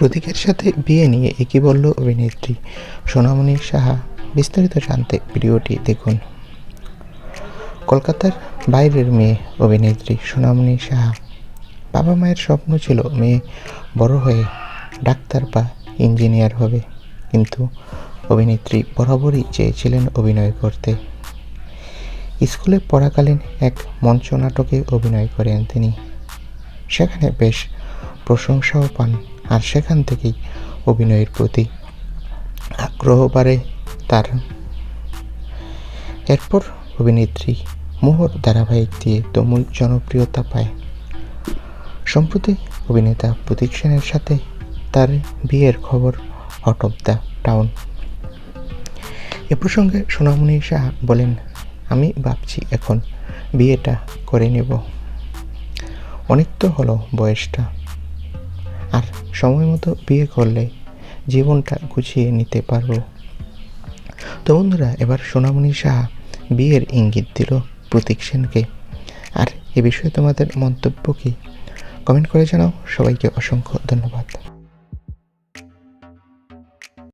প্রতীকের সাথে বিয়ে নিয়ে একই বলল অভিনেত্রী। সোনামণি সাহা, বিস্তারিত জানতে ভিডিওটি দেখুন। কলকাতার বাইরের মেয়ে অভিনেত্রী সোনামণি সাহা। বাবা মায়ের স্বপ্ন ছিল মেয়ে বড় হয়ে ডাক্তার বা ইঞ্জিনিয়ার হবে। কিন্তু অভিনেত্রী বরাবরই চেয়েছিলেন অভিনয় করতে। স্কুলে পড়াকালীন এক মঞ্চ নাটকে অভিনয় করেন তিনি। সেখানে বেশ প্রশংসাও পান আর সেখান থেকেই অভিনয়ের প্রতি আগ্রহ বাড়ে তার। এরপর অভিনেত্রী মোহর ধারাবাহিক দিয়ে তুমুল জনপ্রিয়তা পায়। সম্প্রতি অভিনেতা প্রতীক সেনের সাথে তার বিয়ের খবর হট অফ দ্য টাউন এ প্রসঙ্গে সোনামণি শাহ বলেন, আমি ভাবছি এখন বিয়েটা করে নেব। অনেক তো হলো বয়সটা। আর সময় মতো বিয়ে করলে জীবনটা গুছিয়ে নিতে পারব। তো বন্ধুরা, এবার সোনামণি সাহা বিয়ের ইঙ্গিত দিল প্রতীক সেনকে। আর এ বিষয়ে তোমাদের মন্তব্য কি? কমেন্ট করে জানাও। সবাইকে অসংখ্য ধন্যবাদ।